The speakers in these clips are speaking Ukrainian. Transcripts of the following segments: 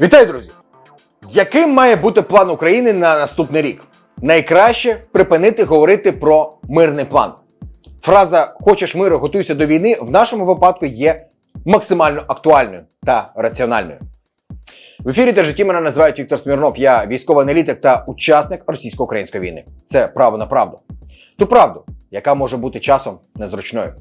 Вітаю, друзі! Яким має бути план України на наступний рік? Найкраще припинити говорити про мирний план. Фраза Хочеш миру, готуйся до війни в нашому випадку є максимально актуальною та раціональною. В ефірі та житті мене називають Віктор Смірнов. Я військовий аналітик та учасник російсько-української війни. Це право на правду. Ту правду, яка може бути часом незручною.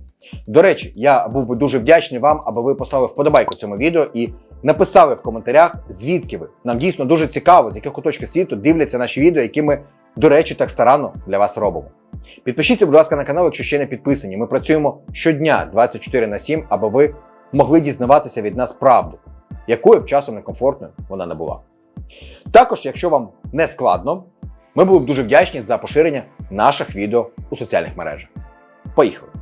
До речі, я був би дуже вдячний вам, аби ви поставили вподобайку цьому відео і написали в коментарях, звідки ви. Нам дійсно дуже цікаво, з яких куточків світу дивляться наші відео, які ми, до речі, так старанно для вас робимо. Підпишіться, будь ласка, на канал, якщо ще не підписані. Ми працюємо щодня 24 на 7, аби ви могли дізнаватися від нас правду, якою б часом некомфортною вона не була. Також, якщо вам не складно, ми були б дуже вдячні за поширення наших відео у соціальних мережах. Поїхали!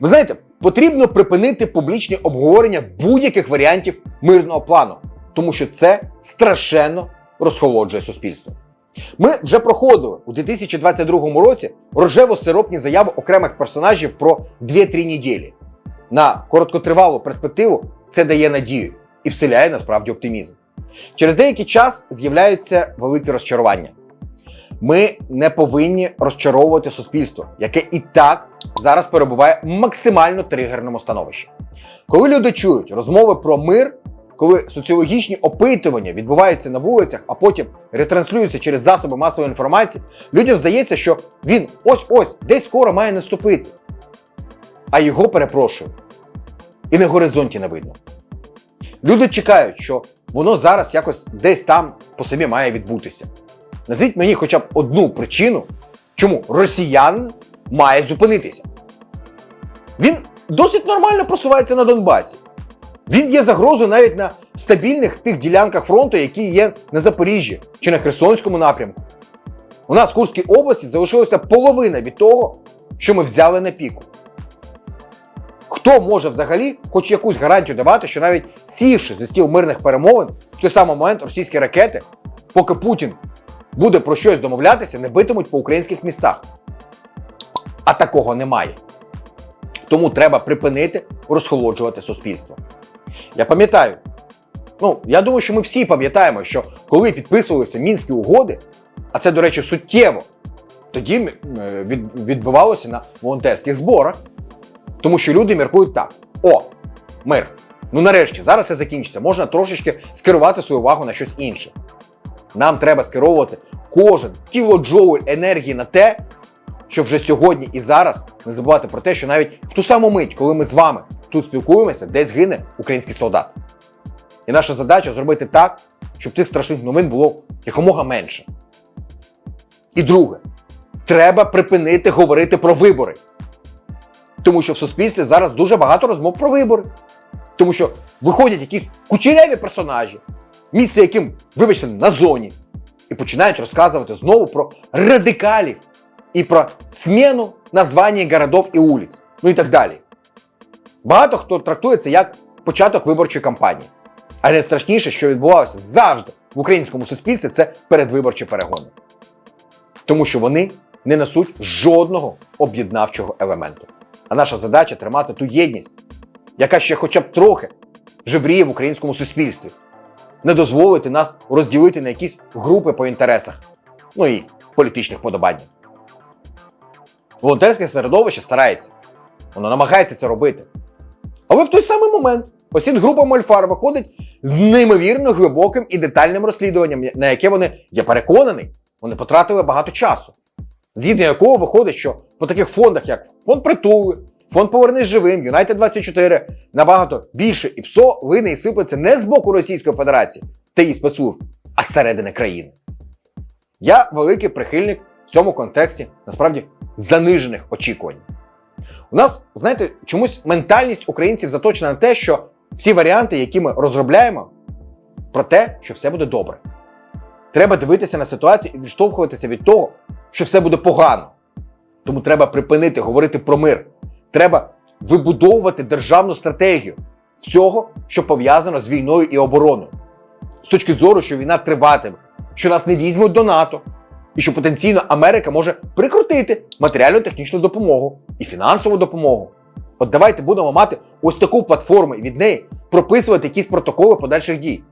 Ви знаєте, потрібно припинити публічні обговорення будь-яких варіантів мирного плану, тому що це страшенно розхолоджує суспільство. Ми вже проходили у 2022 році рожево-сиропні заяви окремих персонажів про 2-3 неділі. На короткотривалу перспективу це дає надію і вселяє насправді оптимізм. Через деякий час з'являються великі розчарування. Ми не повинні розчаровувати суспільство, яке і так зараз перебуває в максимально тригерному становищі. Коли люди чують розмови про мир, коли соціологічні опитування відбуваються на вулицях, а потім ретранслюються через засоби масової інформації, людям здається, що він ось-ось десь скоро має наступити. А його перепрошую. І на горизонті не видно. Люди чекають, що воно зараз якось десь там по собі має відбутися. Назвіть мені хоча б одну причину, чому росіян має зупинитися. Він досить нормально просувається на Донбасі. Він є загрозою навіть на стабільних тих ділянках фронту, які є на Запоріжжі чи на Херсонському напрямку. У нас в Курській області залишилася половина від того, що ми взяли на піку. Хто може взагалі хоч якусь гарантію давати, що навіть сівши за стіл мирних перемовин, в той самий момент російські ракети, поки Путін буде про щось домовлятися, не битимуть по українських містах. А такого немає. Тому треба припинити розхолоджувати суспільство. Я пам'ятаю, ну я думаю, що ми всі пам'ятаємо, що коли підписувалися мінські угоди, а це, до речі, суттєво, тоді е, відбувалося на волонтерських зборах. Тому що люди міркують так: о, мир. Ну нарешті, зараз все закінчиться. Можна трошечки скерувати свою увагу на щось інше. Нам треба скеровувати кожен кілоджоуль енергії на те, щоб вже сьогодні і зараз не забувати про те, що навіть в ту саму мить, коли ми з вами тут спілкуємося, десь гине український солдат. І наша задача зробити так, щоб тих страшних новин було якомога менше. І друге, треба припинити говорити про вибори. Тому що в суспільстві зараз дуже багато розмов про вибори. Тому що виходять якісь кучеряві персонажі, місце яким, вибачте, на зоні, і починають розказувати знову про радикалів і про зміну названня городов і вулиць, ну і так далі. Багато хто трактує це як початок виборчої кампанії. А найстрашніше, що відбувалося завжди в українському суспільстві, це передвиборчі перегони. Тому що вони не несуть жодного об'єднавчого елементу. А наша задача тримати ту єдність, яка ще хоча б трохи живріє в українському суспільстві, не дозволити нас розділити на якісь групи по інтересах, ну і політичних подобаннях. Волонтерське середовище старається, воно намагається це робити. Але в той самий момент осід група Мольфар виходить з неймовірно глибоким і детальним розслідуванням, на яке вони, я переконаний, вони потратили багато часу. Згідно якого виходить, що по таких фондах, як фонд притули, фонд Повернись живим, Юнайтед 24 набагато більше і ПСО лине і сиплеться не з боку Російської Федерації та її спецслужб, а зсередини країни. Я великий прихильник в цьому контексті насправді занижених очікувань. У нас, знаєте, чомусь ментальність українців заточена на те, що всі варіанти, які ми розробляємо, про те, що все буде добре. Треба дивитися на ситуацію і відштовхуватися від того, що все буде погано. Тому треба припинити говорити про мир. Треба вибудовувати державну стратегію всього, що пов'язано з війною і обороною. З точки зору, що війна триватиме, що нас не візьмуть до НАТО, і що потенційно Америка може прикрутити матеріально-технічну допомогу і фінансову допомогу. От давайте будемо мати ось таку платформу і від неї прописувати якісь протоколи подальших дій.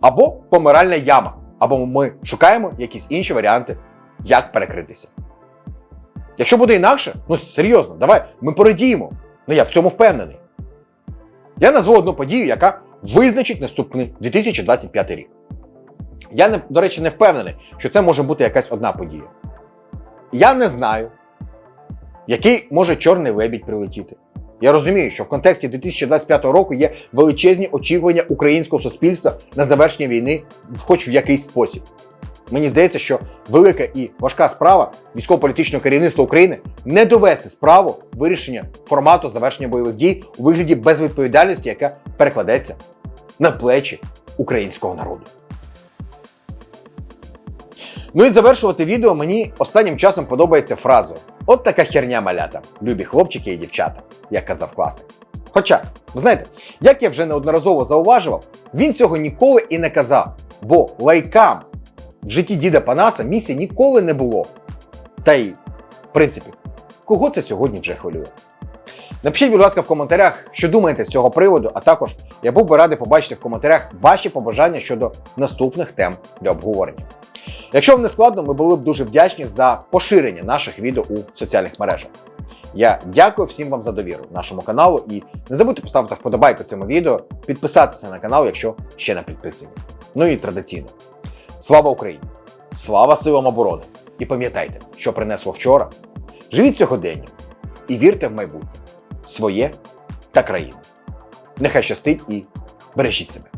Або помиральна яма, або ми шукаємо якісь інші варіанти, як перекритися. Якщо буде інакше, ну серйозно, давай ми порадіємо. Ну я в цьому впевнений. Я назву одну подію, яка визначить наступний 2025 рік. Я, не, до речі, не впевнений, що це може бути якась одна подія. Я не знаю, який може чорний лебідь прилетіти. Я розумію, що в контексті 2025 року є величезні очікування українського суспільства на завершення війни, хоч в якийсь спосіб. Мені здається, що велика і важка справа військово-політичного керівництва України не довести справу вирішення формату завершення бойових дій у вигляді безвідповідальності, яка перекладеться на плечі українського народу. Ну і завершувати відео мені останнім часом подобається фразою: От така херня малята, любі хлопчики і дівчата, як казав класик. Хоча, знаєте, як я вже неодноразово зауважував, він цього ніколи і не казав, бо лайкам в житті діда Панаса місця ніколи не було. Та й, в принципі, кого це сьогодні вже хвилює? Напишіть, будь ласка, в коментарях, що думаєте з цього приводу, а також я був би радий побачити в коментарях ваші побажання щодо наступних тем для обговорення. Якщо вам не складно, ми були б дуже вдячні за поширення наших відео у соціальних мережах. Я дякую всім вам за довіру нашому каналу і не забудьте поставити вподобайку цьому відео, підписатися на канал, якщо ще не підписані. Ну і традиційно. Слава Україні! Слава силам оборони! І пам'ятайте, що принесло вчора. Живіть сьогодення і вірте в майбутнє своє та країну. Нехай щастить і бережіть себе.